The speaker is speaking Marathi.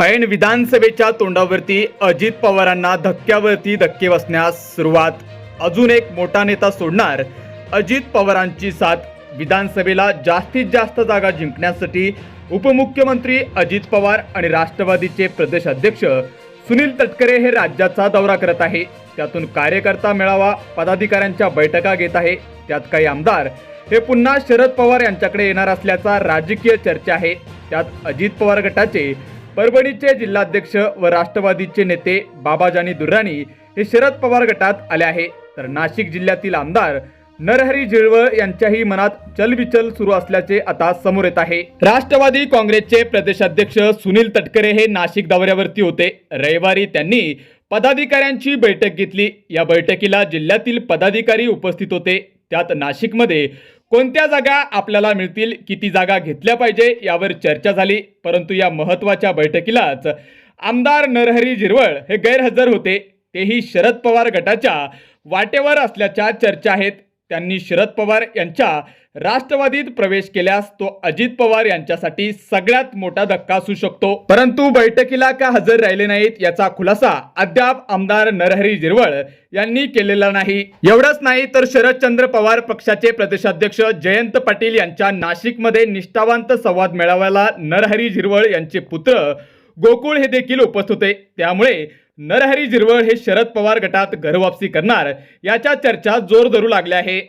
ऐन विधानसभेच्या तोंडावरती अजित पवारांना धक्क्यावरती धक्के बसण्यास सुरुवात. अजून एक मोठा नेता सोडणार. अजित पवारांची साथ विधानसभेला जास्तीत जास्त जागा जिंकण्यासाठी उपमुख्यमंत्री अजित पवार आणि राष्ट्रवादीचे प्रदेश अध्यक्ष सुनील तटकरे हे राज्याचा दौरा करत आहे. त्यातून कार्यकर्ता मेळावा पदाधिकाऱ्यांच्या बैठका घेत आहे. त्यात काही आमदार. हे पुन्हा शरद पवार यांच्याकडे येणार असल्याचा राजकीय चर्चा आहे. त्यात अजित पवार गटाचे परभणीचे जिल्हाध्यक्ष व राष्ट्रवादीचे नेते बाबाजानी दुर्राणी हे शरद पवार गटात आले आहे. तर नाशिक जिल्ह्यातील आमदार नरहरी झिळवळ यांच्याही मनात चलबिचल सुरू असल्याचे आता समोर येत आहे. राष्ट्रवादी काँग्रेसचे प्रदेशाध्यक्ष सुनील तटकरे हे नाशिक दौऱ्यावरती होते. रविवारी त्यांनी पदाधिकाऱ्यांची बैठक घेतली. या बैठकीला जिल्ह्यातील पदाधिकारी उपस्थित होते. त्यात नाशिकमध्ये कोणत्या जागा आपल्याला मिळतील किती जागा घेतल्या पाहिजे यावर चर्चा झाली. परंतु या महत्त्वाच्या बैठकीलाच आमदार नरहरी झिरवळ हे गैरहजर होते. तेही शरद पवार गटाच्या वाटेवर असल्याच्या चर्चा आहेत. त्यांनी शरद पवार यांच्या राष्ट्रवादीत प्रवेश केल्यास तो अजित पवार यांच्यासाठी सगळ्यात मोठा धक्का असू शकतो. परंतु बैठकीला का हजर राहिले नाहीत याचा खुलासा अद्याप आमदार नरहरी झिरवळ यांनी केलेला नाही. एवढंच नाही तर शरदचंद्र पवार पक्षाचे प्रदेशाध्यक्ष जयंत पाटील यांच्या नाशिकमध्ये निष्ठावंत संवाद मेळाव्याला नरहरी झिरवळ यांचे पुत्र गोकुळ हे देखील उपस्थित होते. त्यामुळे नरहरी झिरवळ हे शरद पवार गटात घरवापसी करणार याच्या चर्चा जोर धरू लागल्या आहे.